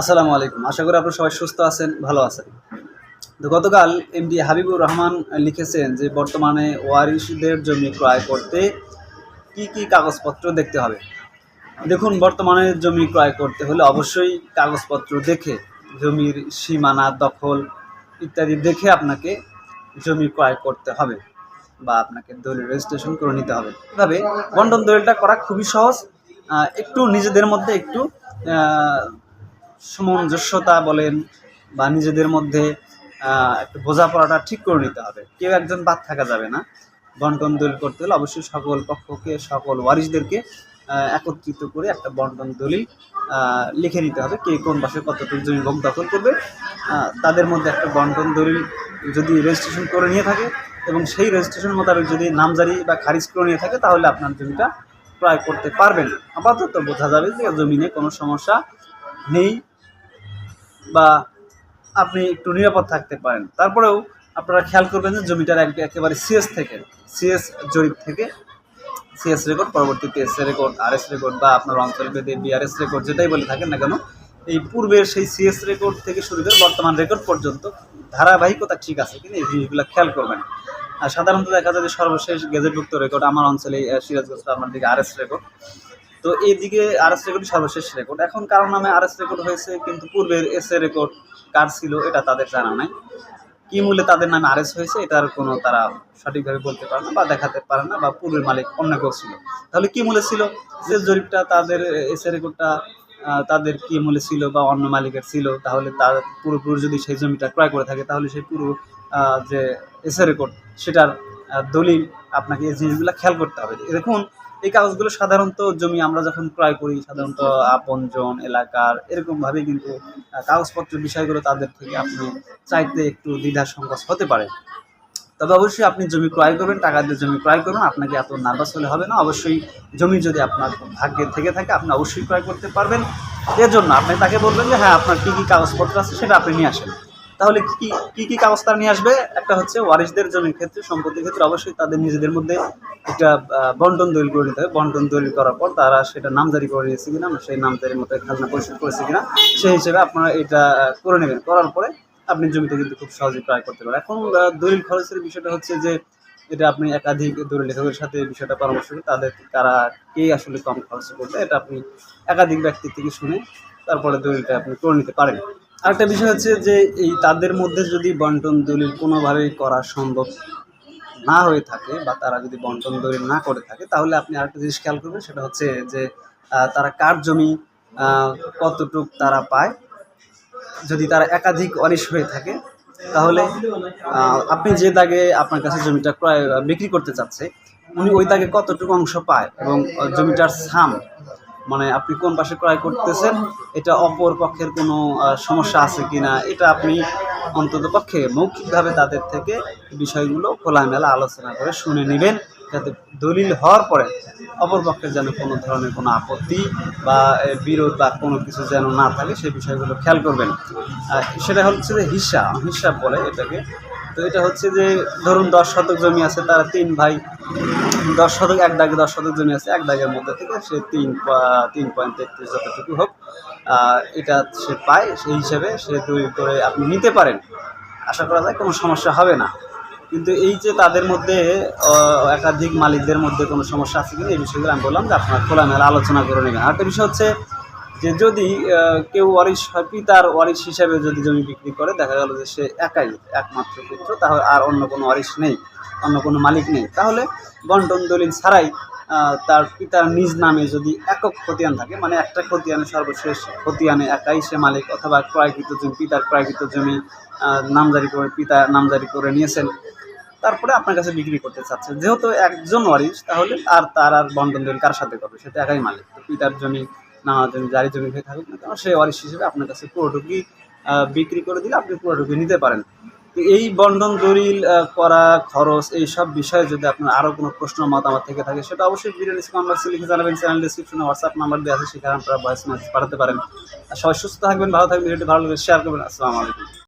আসসালামু আলাইকুম। আশা করি আপনারা সবাই সুস্থ আছেন, ভালো আছেন। তো গতকাল এমডি হাবিবুর রহমান লিখেছেন যে, বর্তমানে ওয়ারিশদের জমি ক্রয় করতে কি কি কাগজপত্র দেখতে হবে? দেখুন, বর্তমানে জমি ক্রয় করতে হলে অবশ্যই কাগজপত্র দেখে, জমির সীমানা দখল ইত্যাদি দেখে আপনাকে জমি ক্রয় করতে হবে বা আপনাকে দলিল রেজিস্ট্রেশন করে নিতে হবে। এভাবে বন্টন দলিলটা করা খুবই সহজ। একটু নিজেদের মধ্যে একটু সামঞ্জস্যতা বলেন বা নিজেদের মধ্যে একটু বোঝাপড়াটা ঠিক করে নিতে হবে। কেউ একজন বাদ থাকা যাবে না। বন্টন দলিল করতে হলে অবশ্যই সকল পক্ষকে, সকল ওয়ারিশদেরকে একত্রিত করে একটা বন্টন দলিল লিখে নিতে হবে কে কোন পাশে কতটুকু জমি ভোগ দখল করবে। তাদের মধ্যে একটা বন্টন দলিল যদি রেজিস্ট্রেশন করে নিয়ে থাকে এবং সেই রেজিস্ট্রেশন মোতাবেক যদি নামজারি বা খারিজ করে নিয়ে থাকে, তাহলে আপনার জমিটা ক্রয় করতে পারবেন আপাতত বোঝা যাবে যে জমিনে কোনো সমস্যা নেই। বা আপনি একটু নিরাপদ থাকতে পারেন। তারপরেও আপনারা খেয়াল করবেন যে জমিটার এক একেবারে সিএস থেকে সিএস জরিপ থেকে সিএস রেকর্ড পরবর্তীতে S record R S record বা আপনার অঞ্চল ভেদে বিআরএস রেকর্ড যেটাই বলে থাকেন না কেন, এই পূর্বের সেই সিএস রেকর্ড থেকে শুরু করে বর্তমান রেকর্ড পর্যন্ত ধারাবাহিকতা ঠিক আছে কিন্তু এই জিনিসগুলো খেয়াল করবেন। আর সাধারণত দেখা যায় যে সর্বশেষ গেজেটভুক্ত রেকর্ড আমার অঞ্চলে সিরাজগঞ্জ আপনার দিকে আর এস রেকর্ড তো এইদিকে আর এস রেকর্ড সর্বশেষ রেকর্ড এখন কারও নামে আর এস রেকর্ড হয়েছে, কিন্তু পূর্বের এস এ রেকর্ড কার ছিল, এটা তাদের জানা নাই। কি মূল্যে তাদের নামে আরএস হয়েছে, এটার কোনো তারা সঠিকভাবে বলতে পারে না বা দেখাতে পারে না বা পূর্বের মালিক অন্য কেউ ছিল। তাহলে কি মূল্যে ছিল? যে জরিপটা তাদের এস এ রেকর্ডটা তাদের কি মূল্যে ছিল বা অন্য মালিকের ছিল? তাহলে তার পুরোপুরি যদি সেই জমিটা ক্রয় করে থাকে, তাহলে সেই পুরো যে এস এ রেকর্ড সেটার দলিল আপনাকে এই জিনিসগুলো খেয়াল করতে হবে। দেখুন এই কাগজগুলো সাধারণত জমি আমরা যখন ক্রয় করি সাধারণত আপনজন এলাকার এরকমভাবে কিন্তু আহ, কাগজপত্রের বিষয়গুলো তাদের থেকে আপনি চাইতে একটু দ্বিধা সংকোচ হতে পারে। তবে অবশ্যই আপনি জমি ক্রয় করবেন টাকা দিয়ে জমি ক্রয় করবেন আপনাকে এত নার্ভাস হলে হবে না। অবশ্যই জমি যদি আপনার ভাগ্যে থেকে থাকে আপনি অবশ্যই ক্রয় করতে পারবেন। এর জন্য আপনি তাকে বলবেন যে হ্যাঁ আপনার কী কী কাগজপত্র আছে সেটা আপনি নিয়ে আসেন। তাহলে কি কি কি কাগজ তারা নিয়ে আসবে? একটা হচ্ছে ওয়ারিশদের জমির ক্ষেত্রে সম্পত্তির ক্ষেত্রে অবশ্যই তাদের নিজেদের মধ্যে একটা বন্টন দলিল করে নিতে হবে। বন্টন দলিল করার পর তারা সেটা নামজারি করে নিয়েছে কিনা সেই নামজারির মতো খাজনা পরিশোধ করেছে কিনা, সেই হিসেবে আপনারা এটা করে নেবেন। করার পরে আপনি জমিটা কিন্তু খুব সহজে ক্রয় করতে পারেন এখন দলিল খরচের বিষয়টা হচ্ছে যে, এটা আপনি একাধিক দলিল লেখকের সাথে বিষয়টা পরামর্শ করে তাদের কারা কে আসলে কম খরচ করবে, এটা আপনি একাধিক ব্যক্তির থেকে শুনে তারপরে দলিলটা আপনি করে নিতে পারেন। আরেকটা বিষয় হচ্ছে যে এই তাদের মধ্যে যদি বন্টন দলিল কোনোভাবেই করা সম্ভব না হয়ে থাকে বা তারা যদি বন্টন দলিল না করে থাকে, তাহলে আপনি আরেকটা জিনিস খেয়াল করবেন, সেটা হচ্ছে যে তারা কার জমি কতটুক তারা পায়। যদি তারা একাধিক অনিশ হয়ে থাকে, তাহলে আপনি যে দাগে আপনার কাছে জমিটা ক্রয় বিক্রি করতে চাচ্ছে, উনি ওই দাগে কতটুকু অংশ পায় এবং জমিটার সাম মানে আপনি কোন পাশে ক্রয় করতেছেন, এটা অপর পক্ষের কোনো সমস্যা আছে কিনা, এটা আপনি অন্তত পক্ষে মৌখিকভাবে তাদের থেকে বিষয়গুলো খোলামেলা আলোচনা করে শুনে নেবেন, যাতে দলিল হওয়ার পরে অপর পক্ষের যেন কোনো ধরনের কোনো আপত্তি বা বিরোধ বা কোনো কিছু যেন না থাকে সেই বিষয়গুলো খেয়াল করবেন। সেটা হচ্ছে যে হিসাব হিসাব বলে এটাকে তো এটা হচ্ছে যে ধরুন দশ শতক জমি আছে, তারা তিন ভাই, দশ শতক, এক দাগে দশ শতক জমি আছে, এক দাগের মধ্যে থেকে সে তিন তিন পয়েন্ট তেত্রিশ যতটুকু হোক এটা সে পায়, সেই হিসেবে সে তৈরি করে আপনি নিতে পারেন। আশা করা যায় কোনো সমস্যা হবে না। কিন্তু এই যে তাদের মধ্যে একাধিক মালিকদের মধ্যে কোনো সমস্যা আছে কিনা এই বিষয়গুলো আমি বললাম যে আপনার খোলামেলা আলোচনা করে নেবেন। আরেকটা বিষয় হচ্ছে যে যদি কেউ ওয়ারিশ পিতার ওয়ারিশ হিসাবে যদি জমি বিক্রি করে, দেখা গেল যে সে একাই একমাত্র পুত্র, তাহলে আর অন্য কোনো ওয়ারিশ নেই, অন্য কোনো মালিক নেই। তাহলে বন্টন দলিল ছাড়াই তার পিতার নিজ নামে যদি একক খতিয়ান থাকে মানে একটা খতিয়ানে সর্বশেষ খতিয়ানে একাই সে মালিক, অথবা ক্রয়কৃত জমি, পিতার ক্রয়কৃত জমি নামজারি করে, পিতা নামজারি করে নিয়েছেন, তারপরে আপনার কাছে বিক্রি করতে চাচ্ছে যেহেতু একজন ওয়ারিশ, তাহলে আর তার আর বন্টন দলিল কার সাথে করবে? সে তো একাই মালিক পিতার জমি নানা জমি জারি জমি হয়ে থাকুক না সে ওয়ারিশ হিসেবে আপনার কাছে পুরোটুকুই বিক্রি করে দিলে আপনি পুরোটুকুই নিতে পারেন। এই বন্ধন দলিল করা, খরচ, এই সব বিষয়ে যদি আপনার আরও কোনো প্রশ্ন, মতামত থেকে থাকে, সেটা অবশ্যই ভিডিও ডিসক্রিপশন লিখে জানাবেন, চ্যানেল ডিসক্রিপশনে হোয়াটসঅ্যাপ নাম্বার দিয়ে আছে, সেখানে আপনারা ভয়েস মেসেজ পাঠাতে পারেন। আর সবাই সুস্থ থাকবেন, ভালো থাকবেন, ভিডিওটি ভালো লাগলে শেয়ার করবেন। আসসালামু আলাইকুম।